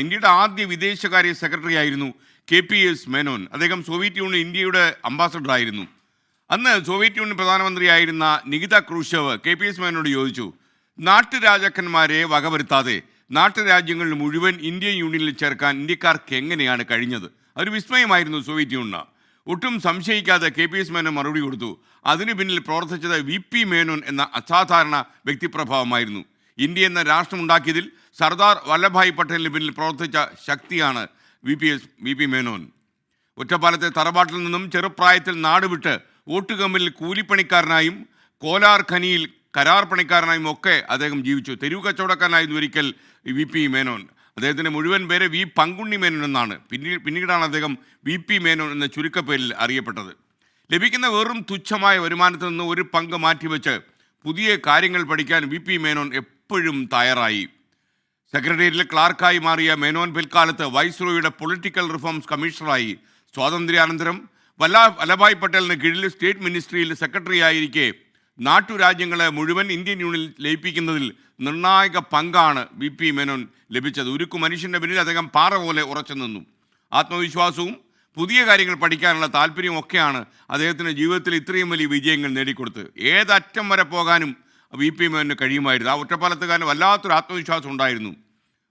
ഇന്ത്യയുടെ ആദ്യ വിദേശകാര്യ സെക്രട്ടറി ആയിരുന്നു കെ പി എസ് മേനോൻ. അദ്ദേഹം സോവിയറ്റ് യൂണിയൻ ഇന്ത്യയുടെ അംബാസഡർ ആയിരുന്നു. അന്ന് സോവിയറ്റ് യൂണിയൻ പ്രധാനമന്ത്രിയായിരുന്ന Nikita Khrushchev K P S മേനോട് ചോദിച്ചു നാട്ടുരാജാക്കന്മാരെ വകവരുത്താതെ നാട്ടുരാജ്യങ്ങളിൽ മുഴുവൻ ഇന്ത്യൻ യൂണിയനിൽ ചേർക്കാൻ ഇന്ത്യക്കാർക്ക് എങ്ങനെയാണ് കഴിഞ്ഞത്? അതൊരു വിസ്മയമായിരുന്നു സോവിയറ്റ് യൂണിയൻ ഒട്ടും സംശയിക്കാതെ കെ പി എസ് മേനോൻ മറുപടി കൊടുത്തു. അതിനു പിന്നിൽ പ്രവർത്തിച്ചത് വി പി മേനോൻ എന്ന അസാധാരണ വ്യക്തിപ്രഭാവമായിരുന്നു. ഇന്ത്യ എന്ന രാഷ്ട്രമുണ്ടാക്കിയതിൽ സർദാർ വല്ലഭായ് പട്ടേലിന് പിന്നിൽ പ്രവർത്തിച്ച ശക്തിയാണ് V P S V P Menon. ഒറ്റപ്പാലത്തെ തറവാട്ടിൽ നിന്നും ചെറുപ്രായത്തിൽ നാടുവിട്ട് ഓട്ടുകമ്പിൽ കൂലിപ്പണിക്കാരനായും കോലാർ ഖനിയിൽ കരാർ പണിക്കാരനായും ഒക്കെ അദ്ദേഹം ജീവിച്ചു. തെരുവ് കച്ചവടക്കാരനായിരുന്നു ഒരിക്കൽ വി പി മേനോൻ. അദ്ദേഹത്തിന്റെ മുഴുവൻ പേര് വി പങ്കുണ്ണി മേനോൻ എന്നാണ്. പിന്നീട് പിന്നീടാണ് അദ്ദേഹം വി പി മേനോൻ എന്ന ചുരുക്കപ്പേരിൽ അറിയപ്പെട്ടത്. ലഭിക്കുന്ന വെറും തുച്ഛമായ വരുമാനത്തിൽ നിന്ന് ഒരു പങ്ക് മാറ്റിവെച്ച് പുതിയ കാര്യങ്ങൾ പഠിക്കാൻ വി പി മേനോൻ എപ്പോഴും തയ്യാറായി. സെക്രട്ടേറിയറ്റിലെ ക്ലാർക്കായി മാറിയ മേനോൻ പിൽക്കാലത്ത് വൈസ്രോയുടെ പൊളിറ്റിക്കൽ റിഫോംസ് കമ്മീഷണറായി. സ്വാതന്ത്ര്യാനന്തരം വല്ലാ വല്ലഭായ് പട്ടേലിന് കീഴിൽ സ്റ്റേറ്റ് മിനിസ്ട്രിയിൽ സെക്രട്ടറി ആയിരിക്കെ നാട്ടുരാജ്യങ്ങളെ മുഴുവൻ ഇന്ത്യൻ യൂണിയനിൽ ലയിപ്പിക്കുന്നതിൽ നിർണായക പങ്കാണ് വി പി മേനോൻ ലഭിച്ചത്. ഉരുക്കു മനുഷ്യന്റെ പിന്നിൽ അദ്ദേഹം പാറ പോലെ ഉറച്ചു നിന്നു. ആത്മവിശ്വാസവും പുതിയ കാര്യങ്ങൾ പഠിക്കാനുള്ള താല്പര്യവും ഒക്കെയാണ് അദ്ദേഹത്തിന്റെ ജീവിതത്തിൽ ഇത്രയും വലിയ വിജയങ്ങൾ നേടിക്കൊടുത്തത്. ഏതറ്റം വരെ പോകാനും വി പി മേനോന് കഴിയുമായിരുന്നു. ആ ഒറ്റപ്പാലത്തുകാരന് വല്ലാത്തൊരു ആത്മവിശ്വാസം ഉണ്ടായിരുന്നു.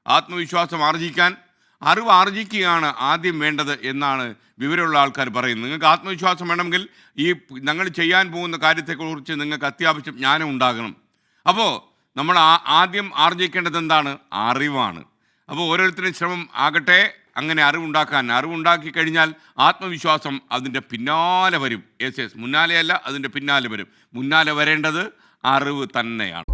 ആത്മവിശ്വാസം ആർജിക്കാൻ അറിവ് ആർജിക്കുകയാണ് ആദ്യം വേണ്ടത് എന്നാണ് വിവരമുള്ള ആൾക്കാർ പറയുന്നത്. നിങ്ങൾക്ക് ആത്മവിശ്വാസം വേണമെങ്കിൽ ഈ ഞങ്ങൾ ചെയ്യാൻ പോകുന്ന കാര്യത്തെക്കുറിച്ച് നിങ്ങൾക്ക് അത്യാവശ്യം ജ്ഞാനം ഉണ്ടാകണം. അപ്പോൾ നമ്മൾ ആദ്യം ആർജിക്കേണ്ടത് എന്താണ്? അറിവാണ്. അപ്പോൾ ഓരോരുത്തരുടെയും ശ്രമം ആകട്ടെ അങ്ങനെ അറിവുണ്ടാക്കാൻ. അറിവുണ്ടാക്കി കഴിഞ്ഞാൽ ആത്മവിശ്വാസം അതിന്റെ പിന്നാലെ വരും. Yes yes. മുന്നാലെയല്ല അതിന്റെ പിന്നാലെ വരും. മുന്നാലെ വരേണ്ടത് അറിവ് തന്നെയാണ്.